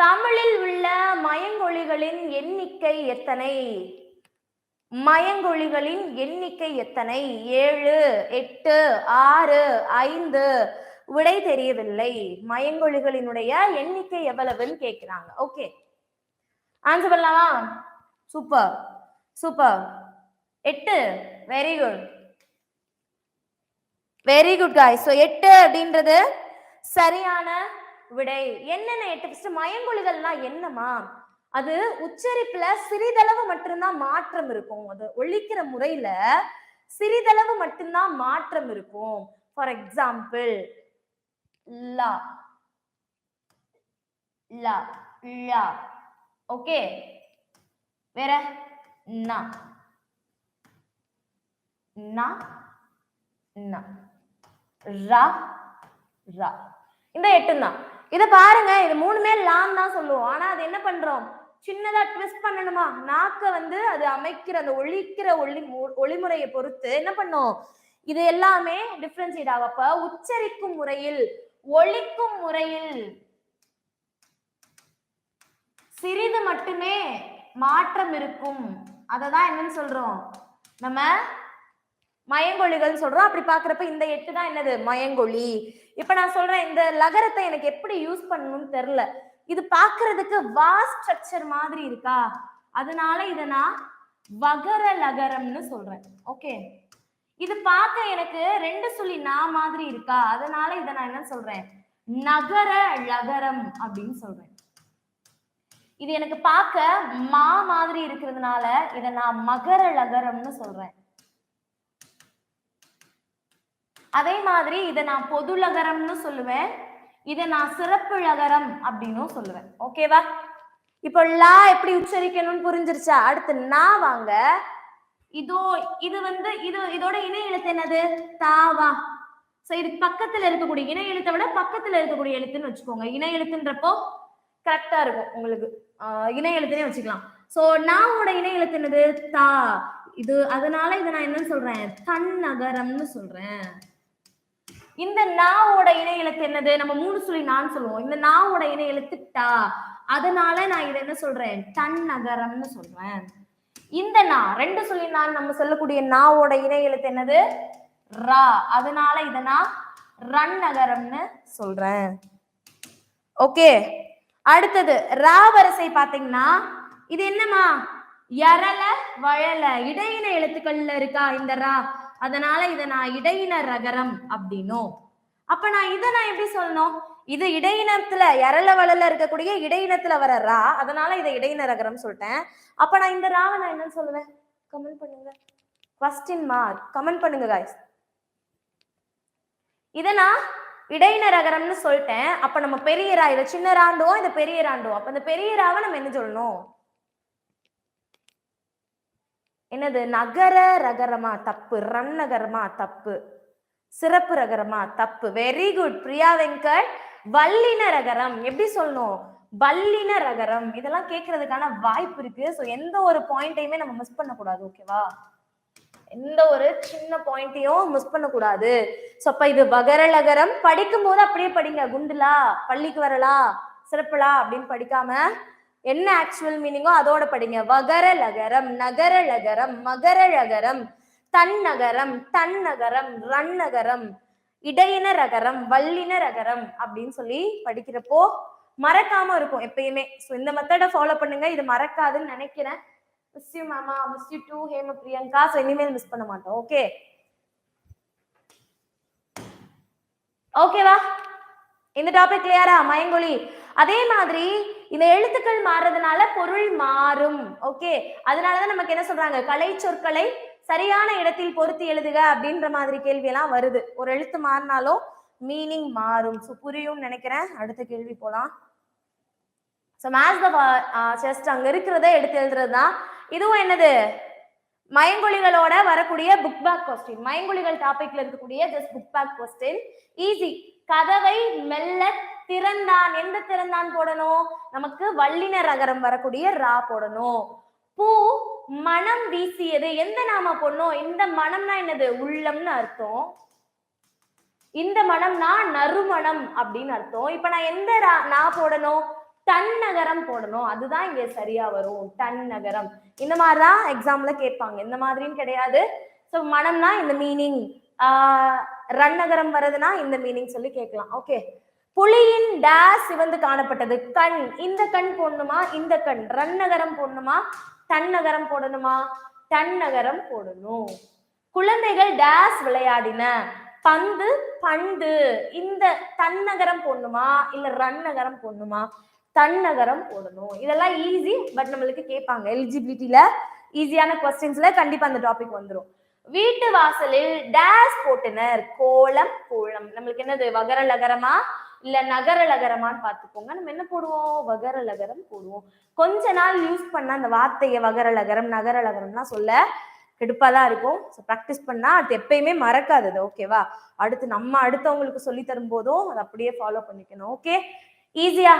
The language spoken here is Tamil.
தமிழில் உள்ள மயங்கொழிகளின் எண்ணிக்கை எத்தனை? மயங்கொழிகளின் எண்ணிக்கை எத்தனை? ஏழு எட்டு ஆறு ஐந்து. விடை தெரியவில்லை. மயங்கொழிகளினுடைய எண்ணிக்கை எவ்வளவுன்னு கேட்கிறாங்க ஓகே ஆன்சர் பண்ணலாமா? சூப்பர் சூப்பர் எட்டு. Very good very good guys so எட்டு அப்படின்றது சரியான விடை. என்னென்ன எட்டு ஃபர்ஸ்ட் மயங்கொழிகள்லாம் என்னமா அது உச்சரிப்புல சிறிதளவு மட்டும்தான் மாற்றம் இருக்கும். அது ஒழிக்கிற முறையில சிறிதளவு மட்டும்தான் மாற்றம் இருக்கும். ஃபார் எக்ஸாம்பிள் லா லா லா. ஓகே வேற? நா. நா நா. ரா ரா. இந்த எட்டு தான் இதை பாருங்க இது மூணுமே லாம் தான் சொல்லுவோம். ஆனா அது என்ன பண்றோம்? சின்னதா ட்விஸ்ட் பண்ணணுமா? நாக்க வந்து அது அமைக்கிற அந்த ஒழிக்கிற ஒளி மு- ஒளிமுறையை பொறுத்து என்ன பண்ணும்? இது எல்லாமே டிஃபரன்சியேட் ஆகும். அப்ப உச்சரிக்கும் முறையில் ஒழிக்கும் முறையில் சிறிது மட்டுமே மாற்றம் இருக்கும். அததான் என்னன்னு சொல்றோம். நம்ம மயங்கொழிகள் சொல்றோம். அப்படி பாக்குறப்ப இந்த எட்டு தான் என்னது? மயங்கொழி. இப்ப நான் சொல்றேன் இந்த லகரத்தை எனக்கு எப்படி யூஸ் பண்ணணும்னு தெரியல. இது பாக்குறதுக்கு வா ஸ்ட்ரக்சர் மாதிரி இருக்கா? அதனால இதை நான் வகர லகரம்னு சொல்றேன். ஓகே இது பார்க்க எனக்கு ரெண்டு சொல்லி நான் மாதிரி இருக்கா? அதனால இதை நான் என்ன சொல்றேன்? நகர லகரம் அப்படின்னு சொல்றேன். இது எனக்கு பார்க்க மா மாதிரி இருக்கிறதுனால இதை நான் மகர லகரம்னு சொல்றேன். அதே மாதிரி இதை நான் பொது லகரம்னு சொல்லுவேன். இதை நான் சிறப்பு லகரம் அப்படின்னும் சொல்லுவேன். ஓகேவா இப்போ லா எப்படி உச்சரிக்கணும்னு புரிஞ்சிருச்சா? அடுத்து நா வாங்க. இதோ இது வந்து இது இதோட இணை எழுத்து என்னது? தாவா சோ இது பக்கத்துல இருக்கக்கூடிய இணை எழுத்தை விட பக்கத்துல இருக்கக்கூடிய எழுத்துன்னு வச்சுக்கோங்க. இணை எழுத்துன்றப்போ கரெக்டா இருக்கும் உங்களுக்கு. இணை எழுத்துனே வச்சுக்கலாம். சோ நாவோட இணை எழுத்து என்னது? தா. இது அதனால இதை நான் என்ன சொல்றேன்? தன் நகரம்னு சொல்றேன். இந்த நாவோட இணை எழுத்து என்னது? நம்ம மூணு சொல்லி நான் சொல்லுவோம். இந்த நாவோட இணை எழுத்து டா. அதனால நான் இதை என்ன சொல்றேன்? டன் நகரம்னு சொல்றேன். இந்த நா ரெண்டு சொல்லி நான் நம்ம சொல்லக்கூடிய நாவோட இணை எழுத்து என்னது? ரா. அதனால இதை நான் ரன் நகரம்னு சொல்றேன். ஓகே. அடுத்தது ரா வரிசை பாத்தீங்கன்னா இது என்னமா எரல வழல இடையின எழுத்துக்கள்ல இருக்கா இந்த ரா? அதனால இதை நான் இடையின ரகரம் அப்படின்னும். அப்ப நான் இதை நான் எப்படி சொல்லணும்? இது இடையினத்துல எரல வளல இருக்கக்கூடிய இடையினத்துல வர ரா அதனால இதை இடையின ரகரம் சொல்லிட்டேன். அப்ப நான் இந்த ராவை நான் என்னன்னு சொல்லுவேன்? கமெண்ட் பண்ணுங்க. கொஸ்டின் மார்க் கமெண்ட் பண்ணுங்க காய்ஸ் இதை நான் இடையின ரகரம்னு சொல்லிட்டேன். அப்ப நம்ம பெரிய ரா இதை சின்ன ராண்டோ இந்த பெரிய ராண்டோ அப்ப இந்த பெரிய ராவை நம்ம என்ன சொல்லணும்? என்னது? நகர ரகரமா தப்பு ரன்னகரமா தப்பு சிறப்பு ரகரமா தப்பு. வெரி குட் பிரியா வெங்கட் வல்லின ரகரம். எப்படி சொல்லணும்? வல்லின ரகரம். இதெல்லாம் கேட்கறதுக்கான வாய்ப்பு இருக்கு. ஸோ எந்த ஒரு பாயிண்ட்டையுமே நம்ம மிஸ் பண்ணக்கூடாது ஓகேவா எந்த ஒரு சின்ன பாயிண்ட்டையும் மிஸ் பண்ணக்கூடாது. ஸோ அப்ப இது வகர லகரம். படிக்கும் போது அப்படியே படிங்க. குண்டுலா? பள்ளிக்கு வரலா? சிறப்புலா? அப்படின்னு படிக்காம என்ன ஆக்சுவல் மீனிங்கோ அதோட படிங்க. வகர லகரம் நகர லகரம் மகர லகரம் தன் நகரம் தன் நகரம் ரன் நகரம் இடையின ரகரம் வல்லின ரகரம் அப்படின்னு சொல்லி படிக்கிறப்போ மறக்காம இருக்கும் எப்பயுமே. ஸோ இந்த மெத்தடை ஃபாலோ பண்ணுங்க. இது மறக்காதுன்னு நினைக்கிறேன். மிஸ் யூ மாமா. Miss you too Hema Priyanka so இனிமேல் மிஸ் பண்ண மாட்டோம். ஓகே ஓகேவா இந்த டாபிக் கிளியரா மயங்கொழி. அதே மாதிரி இந்த எழுத்துக்கள் மாறுறதுனால பொருள் மாறும். ஓகே அதனாலதான் நமக்கு என்ன சொல்றாங்க? கலை சொற்களை சரியான இடத்தில் பொருத்தி எழுதுக அப்படின்ற மாதிரி கேள்வி எல்லாம் வருது. ஒரு எழுத்து மாறினாலும் மீனிங் மாறும். ஸோ புரியும் நினைக்கிறேன். அடுத்த கேள்வி போலாம். ஸோ மேத்ஸ் த செஸ்ட் அங்க இருக்கிறத எடுத்து எழுதுறது தான் இதுவும் என்னது? மயங்கொழிகளோட வரக்கூடிய புக் பேக் கொஸ்டின் மயங்கொழிகள் டாபிக்ல இருக்கக்கூடிய just book back question easy கதவை மெல்ல திறந்தான். எந்த திறந்தான் போடணும்? நமக்கு வள்ளின ரகரம் வரக்கூடிய ரா போடணும். பூ மனம் வீசியது. எந்த நாம போடணும்? இந்த மனம்னா என்னது? உள்ளம்னு அர்த்தம். இந்த மனம்னா நறுமணம் அப்படின்னு அர்த்தம். இப்ப நான் எந்த ரா- நா போடணும்? தன்னகரம் போடணும். அதுதான் இங்க சரியா வரும். தன்னகரம் இந்த மாதிரிதான் எக்ஸாம்ல கேட்பாங்க. இந்த மாதிரின்னு கிடையாது. ஸோ மனம்னா இந்த மீனிங் ரன்னகரம் வருதுன்னா இந்த மீனிங் சொல்லி கேட்கலாம். ஓகே புலியின் டேஸ் சிவந்து காணப்பட்டது. கண். இந்த கண் போடணுமா? இந்த கண். ரன்னகரம் போடணுமா? தன்னகரம் போடணுமா? தன்னகரம் போடணும். குழந்தைகள் டேஸ் விளையாடின. பந்து பண்டு. இந்த தன்னகரம் போடணுமா? இல்ல ரன்னகரம் போடணுமா? தன்னகரம் போடணும். இதெல்லாம் ஈஸி பட் நம்மளுக்கு கேட்பாங்க. எலிஜிபிலிட்டியில ஈஸியான கொஸ்டின்ஸ்ல கண்டிப்பா அந்த டாபிக் வந்துடும் வீட்டு வாசலில் டேஸ் போட்டனர். கோலம் கோலம். நம்மளுக்கு என்னது? வகர லகரமா இல்ல நகர லகரமான்னு பார்த்துக்கோங்க நம்ம என்ன போடுவோம்? வகர லகரம் போடுவோம். கொஞ்ச நாள் யூஸ் பண்ண அந்த வார்த்தையை வகர லகரம் நகர லகரம்லாம் சொல்ல கெடுப்பாக தான் இருக்கும். ஸோ ப்ராக்டிஸ் பண்ணால் அது எப்பயுமே மறக்காது அது ஓகேவா அடுத்து நம்ம அடுத்தவங்களுக்கு சொல்லி தரும் போதும் அதை அப்படியே ஃபாலோ பண்ணிக்கணும் ஓகே ஈஸியா